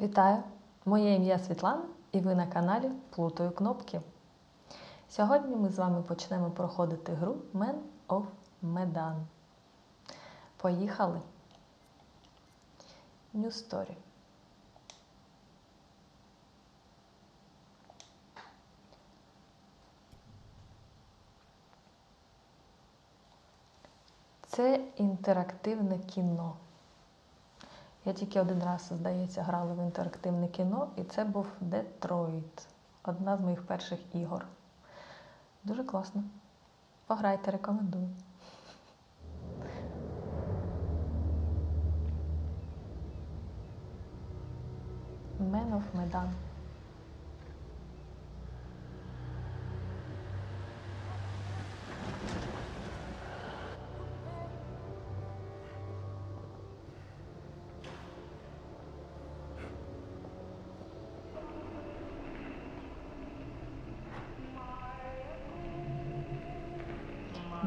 Вітаю! Моє ім'я Світлана і ви на каналі Плутаю кнопки. Сьогодні ми з вами почнемо проходити гру Man of Medan. Поїхали! New Story. Це інтерактивне кіно. Я тільки один раз, здається, грала в інтерактивне кіно, і це був Детройт. Одна з моїх перших ігор. Дуже класно. Пограйте, рекомендую. Man of Medan.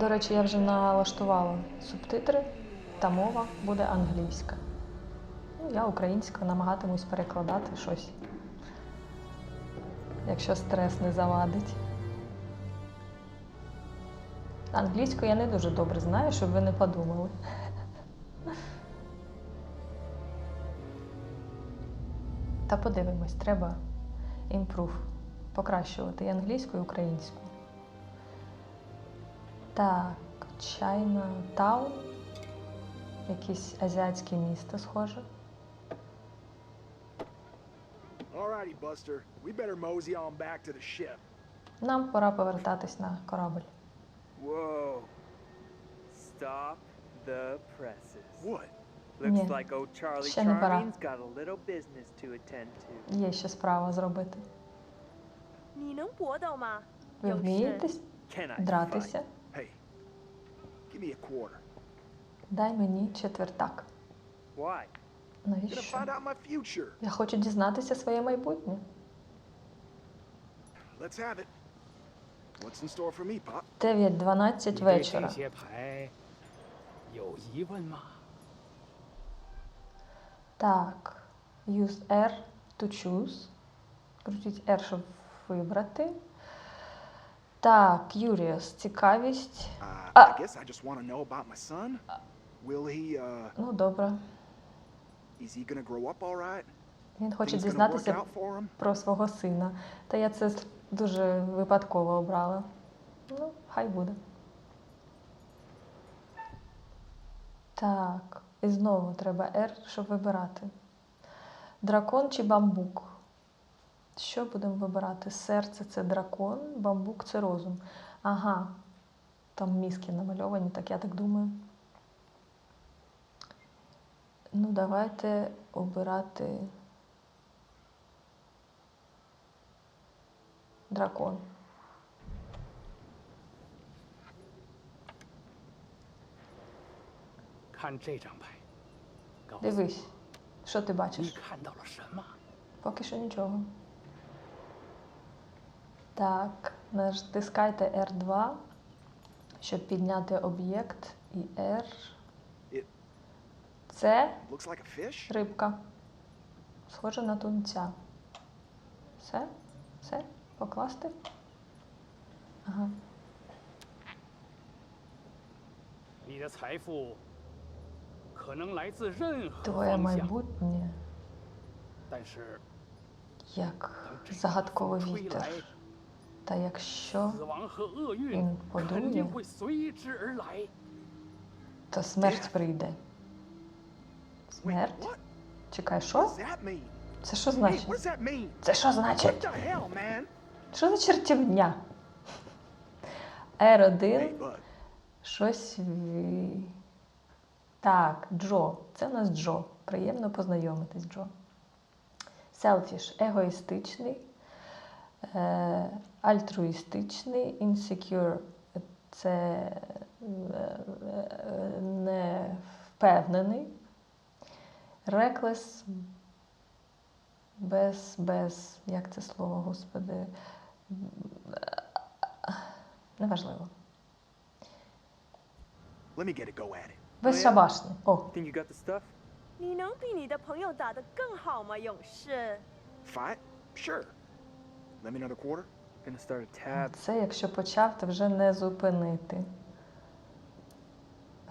До речі, я вже налаштувала субтитри, та мова буде англійська. Ну, я українська намагатимусь перекладати щось, якщо стрес не завадить. Англійську я не дуже добре знаю, щоб ви не подумали. Та подивимось, треба імпрув покращувати і англійську, і українську. Так, чайна тау. Якесь азіатське місто схоже. Alrighty, Buster. We better mosey on back to the ship. Нам пора повертатись на корабель. Whoa. Stop the presses. What? Looks like old Charlie ще не пора. Charlie's got a little business to attend to. Є ще справа зробити. Ви вмієте дратися? Give me a quarter. Дай мені четвертак. Why? Навіщо? Find out my future. Я хочу дізнатися своє майбутнє. Let's have it. What's in store for me, Pop? 9.12 вечора. Так. Use R to choose. Крутіть R, щоб вибрати. Так, Curious. Цікавість. I guess I just want to know about my son. Will he, uh, Ну, добре. is he gonna grow up all right? Він хоче Things gonna work дізнатися out for him? про свого сина. Та я це с- дуже випадково обрала. Ну, хай буде. Так, і знову треба R, щоб вибирати. Дракон чи бамбук? Що будемо вибирати? Серце це дракон, бамбук це розум. Ага, там мізки намальовані, так я так думаю. Ну, давайте обирати дракон. Дивись, що ти бачиш? Поки що нічого. Так, натискайте R2, щоб підняти об'єкт і R. Це рибка. Схоже на тунця. Все? Все? Покласти? Ага. Твоє майбутнє. Як загадковий вітер. Та якщо він подує, то смерть прийде. Смерть? Чекай, що? Це що значить? Це що значить? Що за чертівня? R1 щось. Так, Джо. Це у нас Джо. Приємно познайомитись, Джо. Селфіш егоїстичний альтруїстичний, insecure – це е, е, невпевнений, reckless без, без, як це слово, господи, неважливо. Let me get a go at it. Безшабашний. О, Think you got the stuff? 你能比你的朋友打得更好吗，勇士？ Fight? Sure. Lend me another quarter? Gonna start a tab. Це якщо почав, то вже не зупинити.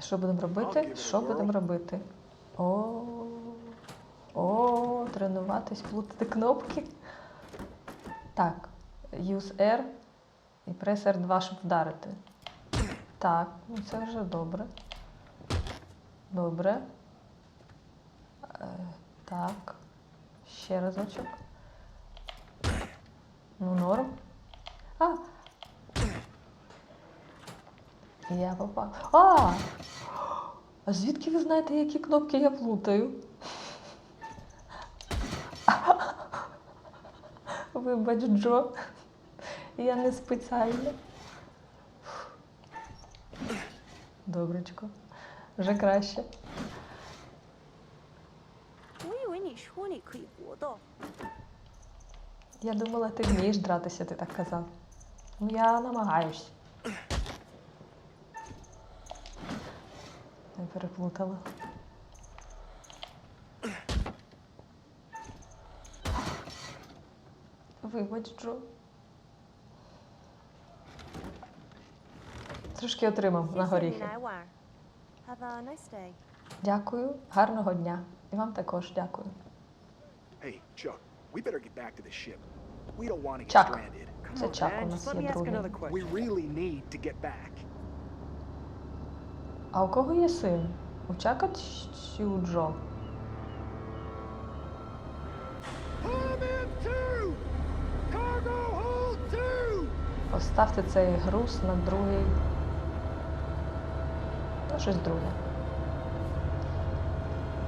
Що будемо робити? Що будемо робити? О, о, тренуватись, плутати кнопки. Так, use R і press R2, щоб вдарити. Так, ну це вже добре. Добре. Е, так. Ще разочок. Ну, норм. А! Я попав. А! А звідки ви знаєте, які кнопки я плутаю? Вибач, Джо. Я не спеціально. Добречко. Вже краще. Я думала, ти вмієш дратися, ти так казав. Ну, я намагаюсь. Не переплутала. Вибач, Джо. Трошки отримав на горіхи. Дякую, гарного дня. І вам також дякую. Hey, Chuck we better get back to the ship. We don't want to get Chuck. stranded. Come Це on, Чак man. у Just let є me ask другий. another We question. really need to get back. А у кого є син? У Чака чи у Джо? Cargo hold two! Поставте цей груз на другий. Ну, щось друге.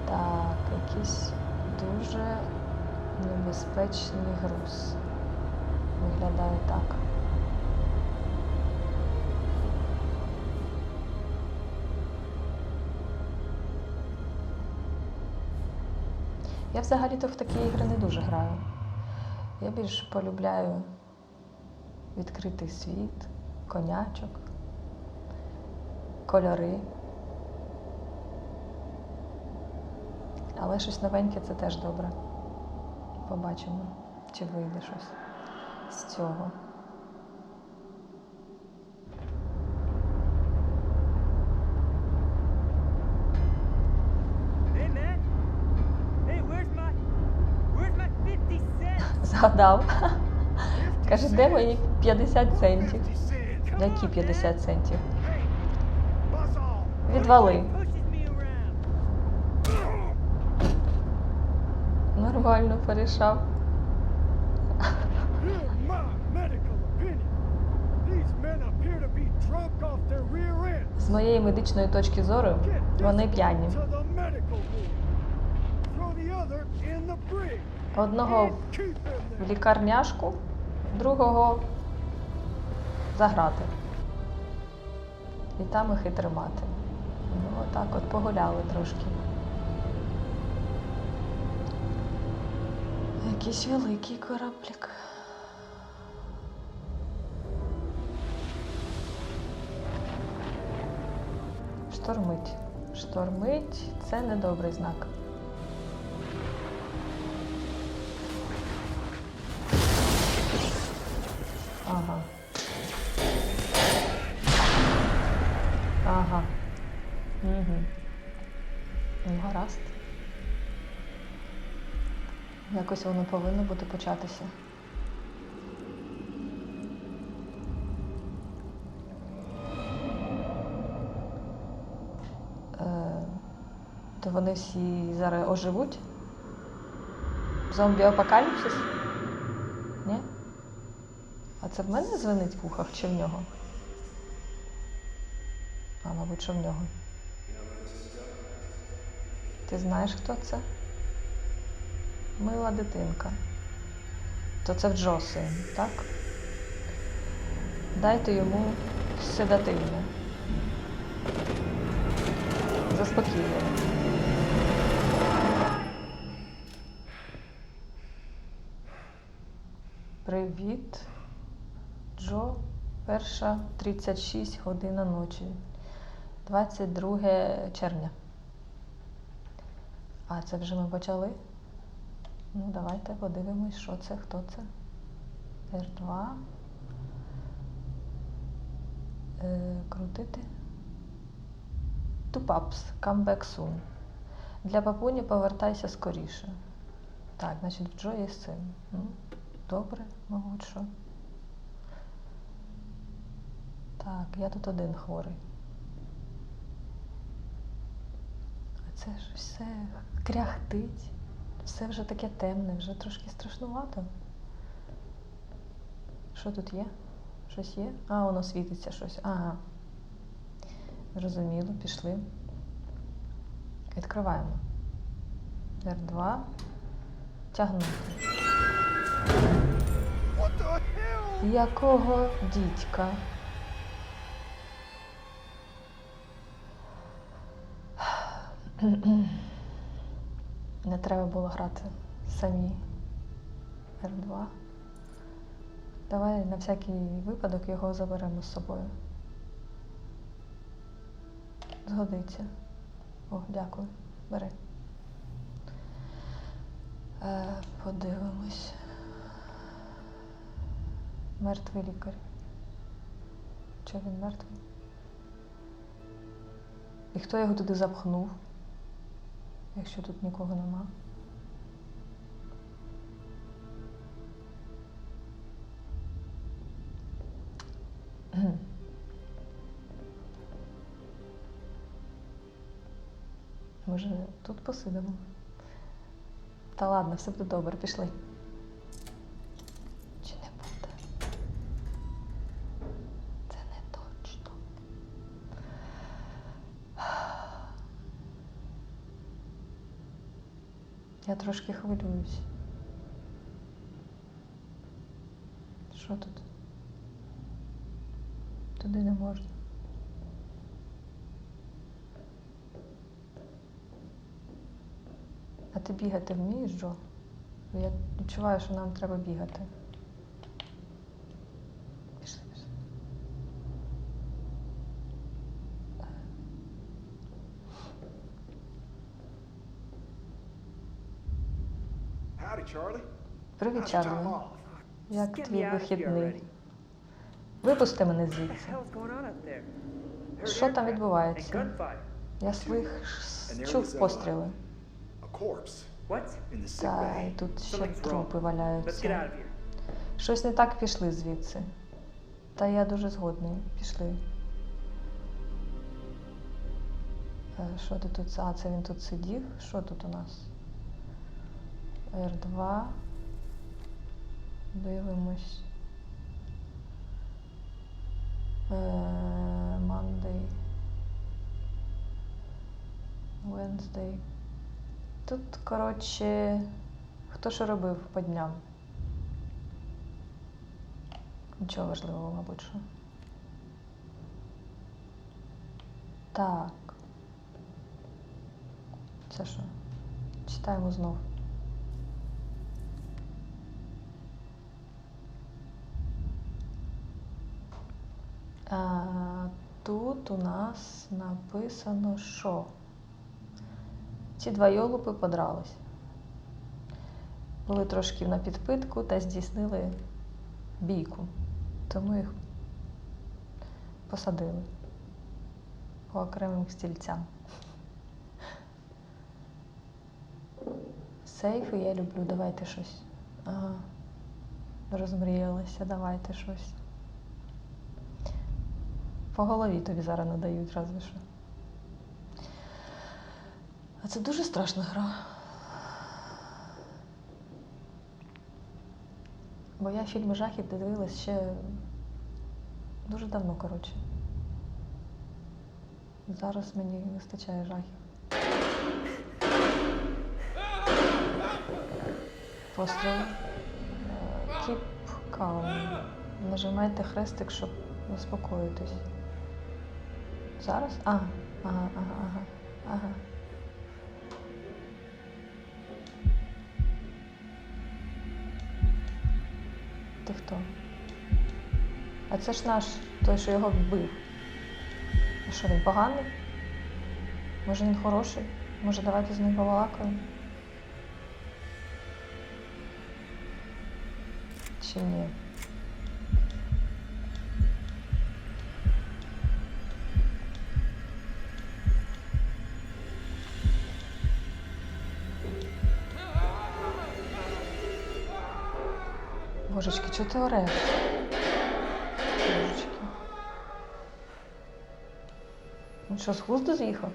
Так, якийсь дуже небезпечний груз. Виглядає так. Я взагалі-то в такі ігри не дуже граю. Я більш полюбляю відкритий світ, конячок, кольори. Але щось новеньке це теж добре. Побачимо, чи вийде щось з цього. Hey, man. Hey, where's my, where's my 50 cents? Згадав. Каже, де мої 50 центів? 50 cents. Come Які 50 центів? Відвали. Rear ends. З моєї медичної точки зору вони п'яні. Одного в лікарняшку, другого заграти. І там їх і тримати. Ну, отак от погуляли трошки. Якийсь великий кораблик. Штормить. Штормить це недобрий знак. Ага. Ага. Угу. Ну, гаразд. Якось воно повинно буде початися. Е, то вони всі зараз оживуть? Зомбі-апокаліпсис? Ні? А це в мене дзвонить в ухах чи в нього? А, мабуть, що в нього. Ти знаєш, хто це? Мила дитинка. То це в Джо так? Дайте йому седативне. Заспокійливо. Привіт, Джо. Перша 36 година ночі. 22 червня. А, це вже ми почали? Ну, давайте подивимось, що це, хто це. R2. Е, крутити. Тупапс, come back soon. Для папуні повертайся скоріше. Так, значить, в Джо є син. Ну, добре, мабуть, що. Так, я тут один хворий. А це ж все кряхтить. Все вже таке темне, вже трошки страшнувато. Що тут є? Щось є? А, воно світиться щось. Ага. Зрозуміло, пішли. Відкриваємо. R2. Тягнути. Якого дідька? Не треба було грати самі R2. Давай на всякий випадок його заберемо з собою. Згодиться. О, дякую. Бери. Е, подивимось. Мертвий лікар. Чи він мертвий? І хто його туди запхнув? Якщо тут нікого нема. Може, тут посидимо? Та ладно, все буде добре, пішли. Трошки хвилююсь. Що тут? Туди не можна. А ти бігати вмієш, Джо? Я відчуваю, що нам треба бігати. Пішли, пішли. Howdy, Charlie. Привіт, Чарлі. Як твій вихідний? Випусти мене звідси. Що там відбувається? Я своїх чув uh, постріли. Та і тут ще трупи валяються. Щось не так пішли звідси. Та я дуже згодний. Пішли. Е, Що ти тут? А, це він тут сидів. Що тут у нас? R2. Дивимось. Е, Monday. Wednesday. Тут, коротше, хто що робив по дням? Нічого важливого, мабуть, що. Так. Це що? Читаємо знов. Тут у нас написано, що ці два йолупи подрались. Були трошки на підпитку та здійснили бійку. Тому їх посадили по окремим стільцям. Сейфи я люблю, давайте щось. Ага. Розмріялися, давайте щось. По голові тобі зараз надають, разве що. А це дуже страшна гра. Бо я фільми жахів дивилась ще дуже давно, коротше. Зараз мені вистачає жахів. Постріл. Е, Keep calm. Нажимайте хрестик, щоб заспокоїтись. Зараз? Ага, ага, ага, ага, ага. Ти хто? А це ж наш, той, що його вбив. А що він поганий? Може він хороший? Може, давайте з ним побалакаємо? Чи ні? Чого ти ореш? Він що, з глузду з'їхав?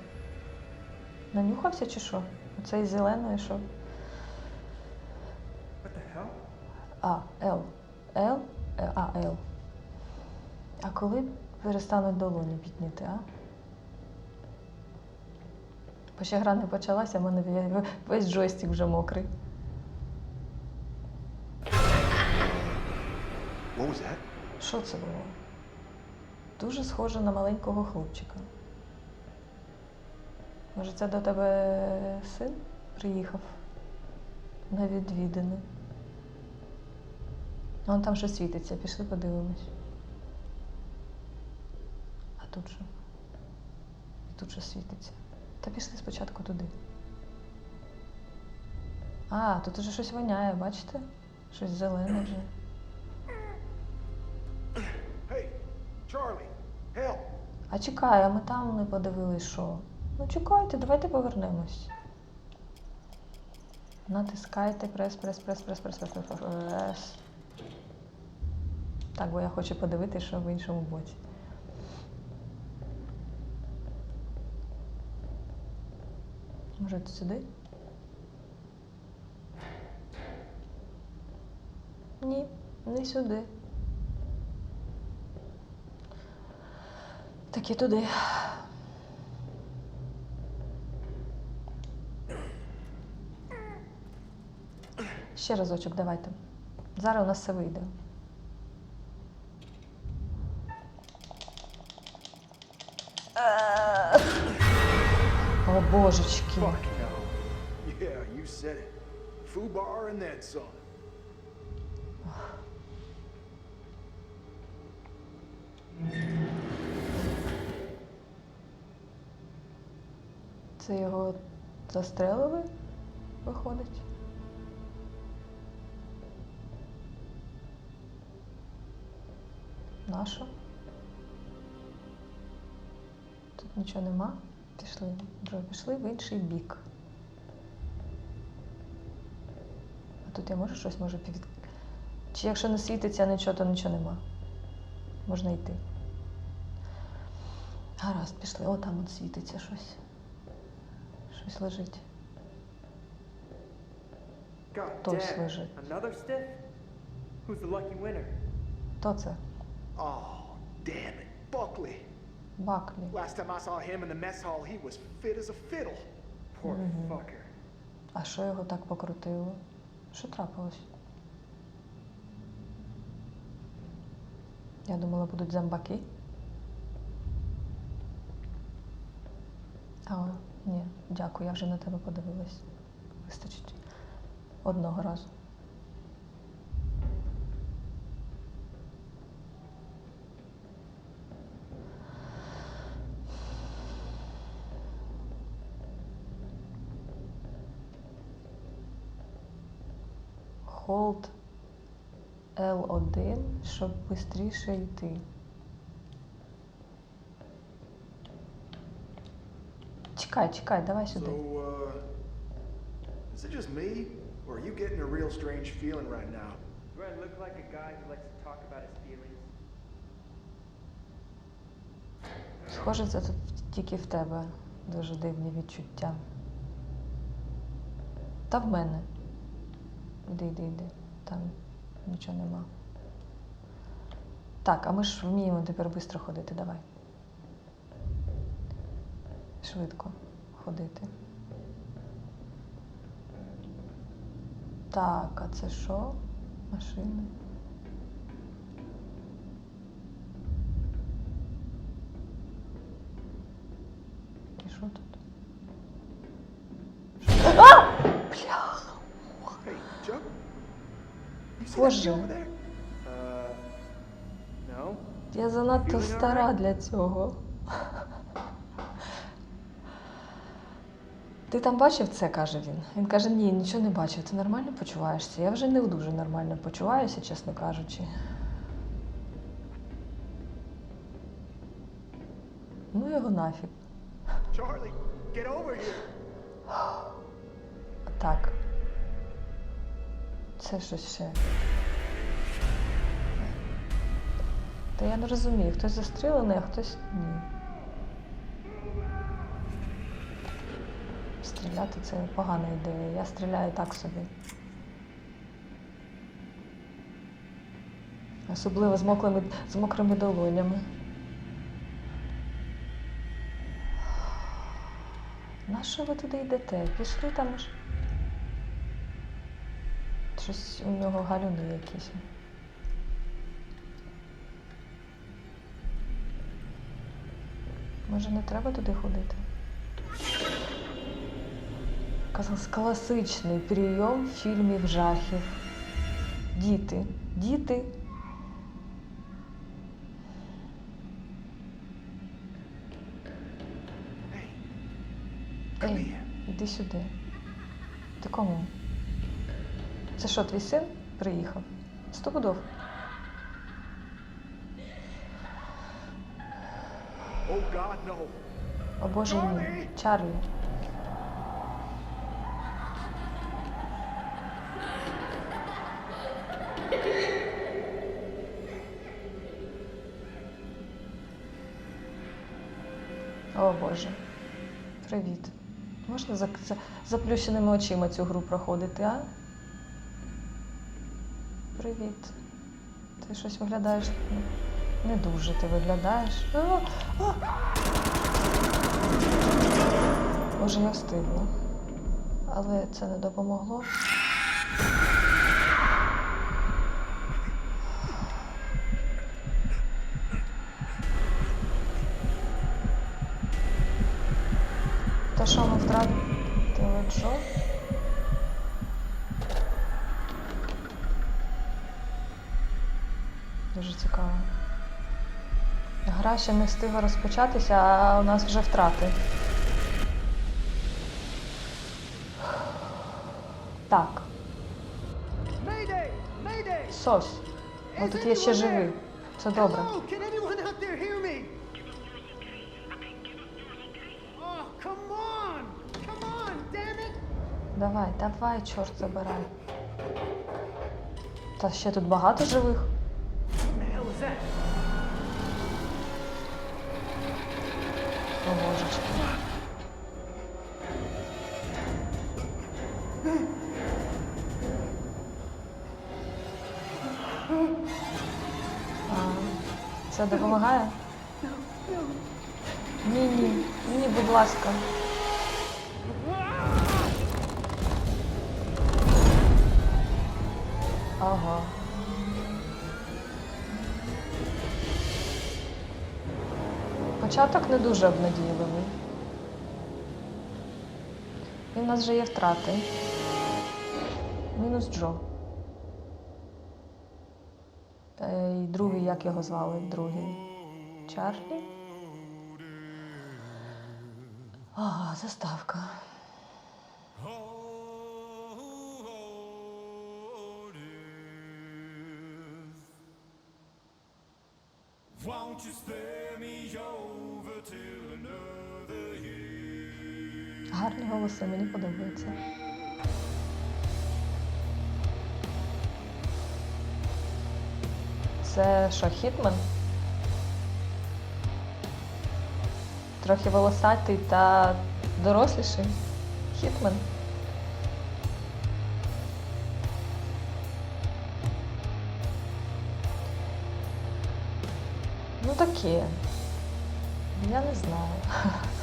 Нанюхався чи що? Оцей зелений, що? А, Л. Л? Е, А, Л. А коли перестануть долоні підняти, а? Бо ще гра не почалася, в мене весь джойстик вже мокрий. What? Що це було? Дуже схоже на маленького хлопчика. Може, це до тебе син приїхав на відвідини? Вон там щось світиться, пішли подивимось. А тут що? І тут щось світиться. Та пішли спочатку туди. А, тут уже щось воняє, бачите? Щось зелене вже. А чекай, а ми там не подивились, що. Ну чекайте, давайте повернемось. Натискайте прес, прес, прес, прес, прес, прес, прес, прес. Так, бо я хочу подивитися, що в іншому боці. Може, сюди? Ні, не сюди. Так і туди. Ще разочок давайте. Зараз у нас все вийде. О, божечки. Fuck no. Yeah, you said. Це його застрелили, виходить. Нащо? Тут нічого нема. Пішли. Джо, пішли в інший бік. А тут я можу щось може під... Чи якщо не світиться нічого, то нічого нема. Можна йти. Гаразд, пішли. О, там от світиться щось. Щось лежить. Хтось лежить. Хто це? Oh. Buckley. Баклі. Last time I saw him in the mess hall, he was fit as a fiddle. Poor fucker. А що його так покрутило? Що трапилось? Я думала, будуть зомбаки. А, ні, дякую, я вже на тебе подивилась. Вистачить одного разу. Hold L1, щоб швидше йти. Чекай, чекай, давай So, сюди. uh, is it just me, or are you getting a real strange feeling right now? Do I look like a guy who likes to talk about his feelings? Схоже, це тут тільки в тебе дуже дивні відчуття. Та в мене. Іди, іди, іди. Там нічого нема. Так, а ми ж вміємо тепер швидко ходити, давай. Швидко ходити. Так, а це що? Машини. І що тут? Боже. Я занадто стара для цього. Ти там бачив це, каже він. Він каже, ні, нічого не бачив. Ти нормально почуваєшся? Я вже не дуже нормально почуваюся, чесно кажучи. Ну його нафіг. Так. Це щось ще. Та я не розумію, хтось застрілений, а хтось ні. Стріляти це погана ідея. Я стріляю так собі. Особливо з, моклими, з мокрими долонями. На що ви туди йдете? Пішли там ж. Щось у нього галюни якісь. Може, не треба туди ходити? Казалось, класичний прийом фільмів жахів. Діти. Діти. Come Ей, іди сюди. Ти кому? Це що, твій син приїхав? Стопудов. О Боже мій. Чарлі! Привіт. Можна за, за заплющеними очима цю гру проходити, а? Привіт. Ти щось виглядаєш. Не дуже ти виглядаєш. А, а! Може, я встигла. Але це не допомогло. То що ми втратили Джо? Дуже цікаво. Гра ще не встигла розпочатися, а у нас вже втрати. Так, сос. О, тут є ще живий. Це добре. Давай, давай, чорт забирай. Та ще тут багато живих. О. А, це допомагає? Ні, ні, ні, будь ласка. Початок не дуже обнадійливий. І в нас вже є втрати. Мінус Джо. Е, І другий, як його звали? Другий. Чарлі? Ага, заставка. Won't you spare me over Гарні голоси, мені подобається. Це що, Хітмен? Трохи волосатий та доросліший. Хітмен. Ну таке. Я не знаю.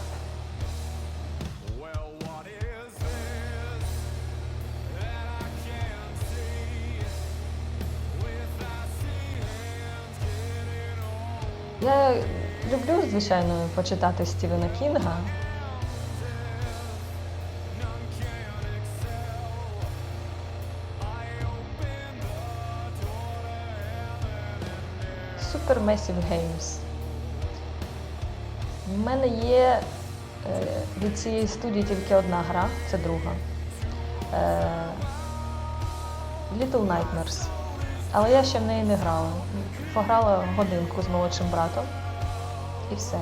Я люблю, звичайно, почитати Стівена Кінга. None can excel. I open the door to heaven. Super Massive Games. В мене є Е, Від цієї студії тільки одна гра, це друга. Е, Little Nightmares. Але я ще в неї не грала. Пограла годинку з молодшим братом і все.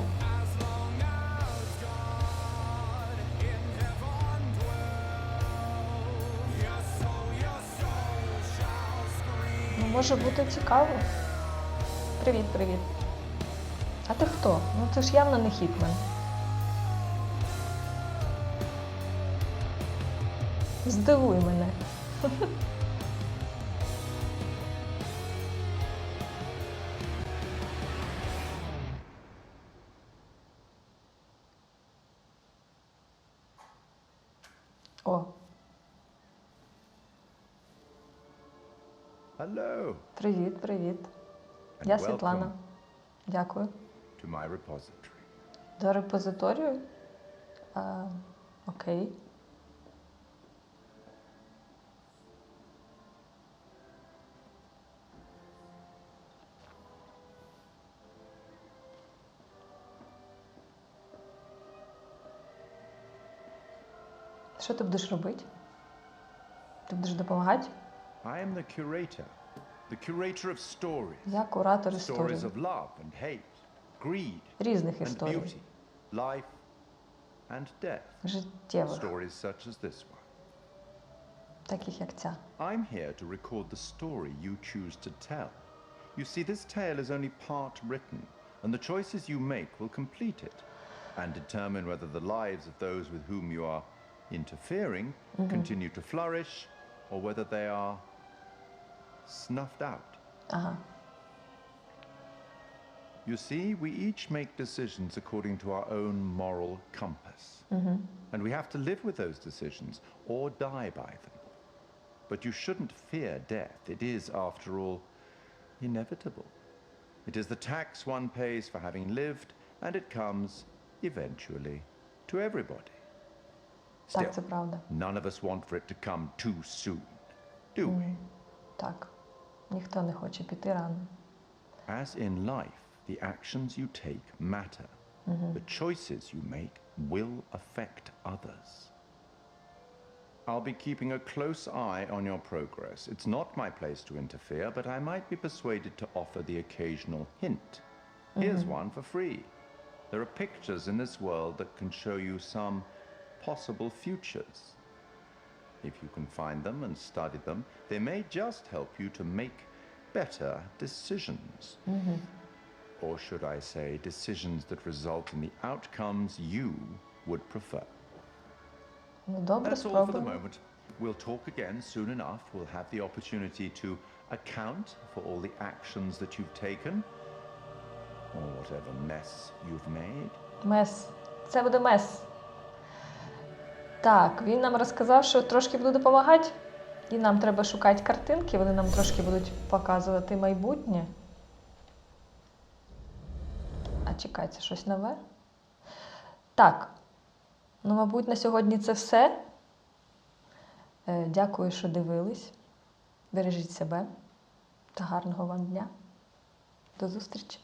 Ну, може бути цікаво. Привіт, привіт. А ти хто? Ну це ж явно не хітмен. Здивуй мене. привіт. Я Світлана. Дякую. to my repository. До репозиторію? А, окей. Що ти будеш робити? Ти будеш допомагати? I am the curator, the curator of stories. Я куратор історії. Stories of love and hate, greed Різних and історій. beauty, life and death. Життєвих, Stories such as this one. таких як ця. I'm here to record the story you choose to tell. You see, this tale is only part written, and the choices you make will complete it and determine whether the lives of those with whom you are interfering continue to flourish or whether they are snuffed out. Uh-huh. You see, we each make decisions according to our own moral compass. Mm-hmm. And we have to live with those decisions or die by them. But you shouldn't fear death. It is, after all, inevitable. It is the tax one pays for having lived, and it comes, eventually, to everybody. Still, none of us want for it to come too soon, do mm-hmm. we? Так. Ніхто не хоче піти рано. As in life, the actions you take matter. The choices you make will affect others. I'll be keeping a close eye on your progress. It's not my place to interfere, but I might be persuaded to offer the occasional hint. Here's one for free. There are pictures in this world that can show you some possible futures. If you can find them and study them, they may just help you to make better decisions. Or should I say, decisions that result in the outcomes you would prefer. Ну, добре, That's all for the спробуємо. moment. We'll talk again soon enough. We'll have the opportunity to account for all the actions that you've taken, or whatever mess you've made. Мес. Це буде мес. Так, він нам розказав, що трошки буде допомагати. І нам треба шукати картинки, вони нам трошки будуть показувати майбутнє. А це щось нове? Так. Ну, мабуть, на сьогодні це все. Е, Дякую, що дивились. Бережіть себе та гарного вам дня. До зустрічі!